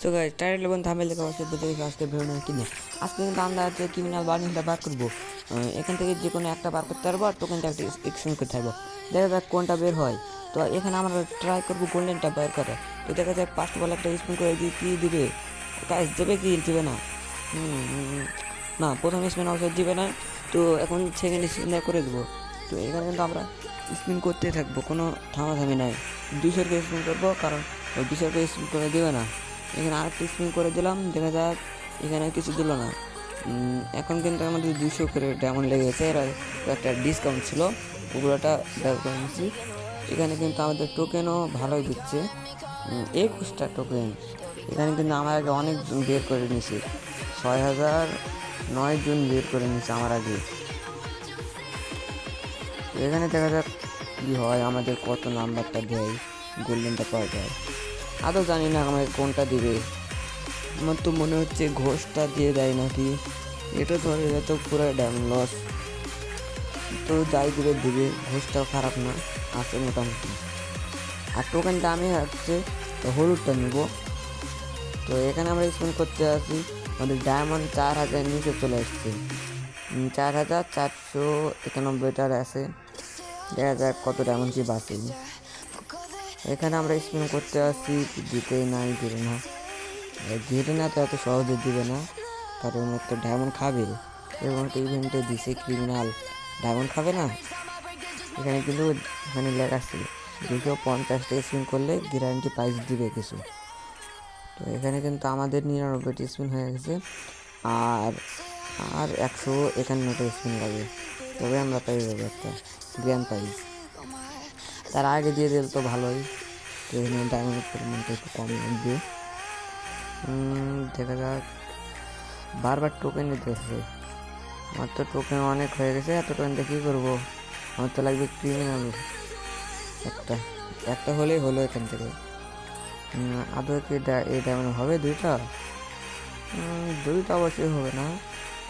তো guys title এবং থামেল দেখে অবশ্যই বুঝে গেছি আজকে ভিডিও কি নিয়ে আজকে কিন্তু আমরা হচ্ছে ক্রিমিনাল বার্নিংটা বার করব এখান থেকে যে কোনো একটা বার করতে পারব আর টোকেনটা একটা এক্সচেঞ্জ করতে পারব। দেখা যাক কোনটা বের হয়। তো এখানে আমরা ট্রাই করব গোল্ডেনটা বের করে তো দেখা যাক ফার্স্ট বল একটা স্পিন করে দিয়ে কী দিবে। গাইজ দেবে কি? দিবে না। না প্রথম স্পিন অবশ্যই দিবে না। তো এখন সেকেন্ড স্পিনটা করে দেবো। তো এখানে কিন্তু আমরা স্পিন করতে থাকব। কোনো থামাথামি নাই। দুশোর স্পিন করব, কারণ দুশোর স্পিন করে দেবে না। এখানে আরেকটা স্পিন করে দিলাম, দেখা যাক, এখানে কিছু দিল না। এখন কিন্তু আমাদের দুশো করে ডায়মন্ড লেগেছে, এর একটা ডিসকাউন্ট ছিল করে নিচ্ছি এখানে কিন্তু আমাদের টোকেনও ভালোই দিচ্ছে একুশটা টোকেন এখানে কিন্তু আমার আগে অনেক জন বের করে নিয়েছি, ছয় হাজার নয় জন বের করে নিয়েছে আমার আগে। এখানে দেখা যাক কী হয়, আমাদের কত নাম্বারটা দেয় গোল্ডেনটা পাওয়া যায়। আদৌ জানি না আমাকে কোনটা দিবে। আমার তো মনে হচ্ছে ঘোষটা দিয়ে দেয় নাকি। এটা ধরে তো পুরো ড্যাম লস তো যাই দিবে দিবে। ঘোষটাও খারাপ না আছে মোটামুটি। আর টোকেন দামে হচ্ছে তো হলুদটা নিব। তো এখানে আমরা স্পেন্ড করতে আসি আমাদের ডায়মন্ড চার হাজার নিচে চলে উম, চার হাজার চারশো একানব্বইটার আছে। দেখা যাক কত ডায়মন্ড কি বাঁচে এখানে আমরা স্পিন করতে আসছি দিতে নাই দিবে না। দিতে না তো এত সহজে দিবে না, কারণ একটা ডায়মন্ড খাবে। এবং একটা ইভেন্টে দিছে ক্রিমিনাল ডায়মন্ড খাবে না? এখানে কিন্তু এখানে লেখা আছে দুশো পঞ্চাশটা স্পিন করলে গ্যারান্টি প্রাইস দিবে কিছু। তো এখানে কিন্তু আমাদের নিরানব্বইটি স্পিন হয়ে গেছে, আর আর একশো একান্নটা স্পিন লাগে তবে আমরা পেয়ে যাব একটা গ্র্যান্ড প্রাইজ তার আগে দিয়ে দিলে তো ভালোই। তো এখানে ডায়মন্ডের পরিমাণটা একটু কম লাগবে। দেখা যাক। বারবার টোকেন নিতে হচ্ছে। আমার তো টোকেন অনেক হয়ে গেছে, এত টোকেন দিয়ে কী করব? আমার তো লাগবে ক্রিমিনাল একটা একটা হলেই হলো এখান থেকে। আদৌ কি এই ডায়মন্ড হবে দুইটা? দুইটা অবশ্যই হবে না।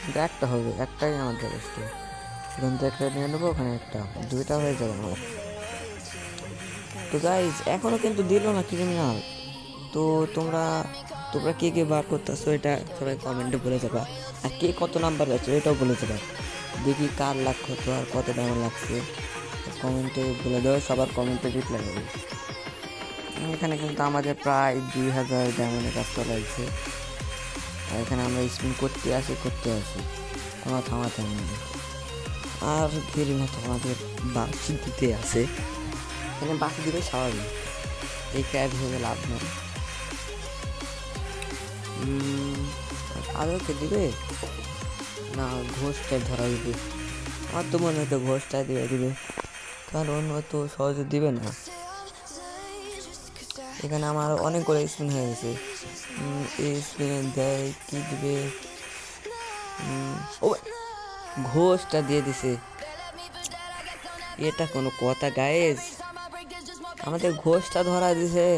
কিন্তু একটা হবে, একটাই আমার যথেষ্ট। এখান থেকে একটা নিয়ে নেব, ওখানে একটা। দুইটা হয়ে যাবে আমার। তো গাইজ এখনও কিন্তু দিল না ক্রিমিনাল তো তোমরা তোমরা কে কে বার করতেছো এটা সবাই কমেন্টে বলে যাবা। আর কে কত নাম্বার আছে এটাও বলে যাবা। দেখি কার লাখ কত আর কত ডায়মন্ড লাগছে। কমেন্টে বলে দেবো সবার কমেন্টে রিপ্লাই দেবে এখানে কিন্তু আমাদের প্রায় দুই হাজার ডায়মন্ডের কাজ চলে আসছে আর এখানে আমরা স্পিন করতে আসি করতে আসি। কোনো থামাতে আর ঘিরি না তো আমাদের বাসি দিতে আছে। এখানে বাসি দিবে স্বাভাবিক। এই ক্যাব ভেবে লাভ নেই। উম, কে দিবে? না ঘোষটা ধরা দিবে। আমার তো মনে হতো ঘোষটা দিবে দিবে। কারণ অত সহজে দিবে না। এখানে আমার অনেকগুলো স্পিন হয়ে গেছে। এই স্পিনে দেয় কি দিবে? ও ঘোষটা দিয়ে দিছে। এটা কোনো কথা গায়েস আমাদের ঘোষটা ধরা দিছে।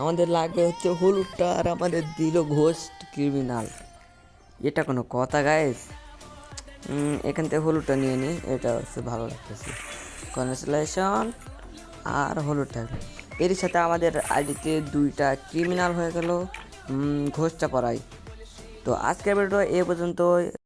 আমাদের লাগবে হচ্ছে হলুদটা আর আমাদের দিল ঘোষ ক্রিমিনাল এটা কোনো কথা গায়েস এখান থেকে হলুদটা নিয়ে নিই এটা হচ্ছে ভালো লাগতেছে। কনস্টলেশন আর হলুদটা। এর সাথে আমাদের আইডিতে দুইটা ক্রিমিনাল হয়ে গেল ঘোষটা পড়াই তো আজকের ভিডিও এ পর্যন্ত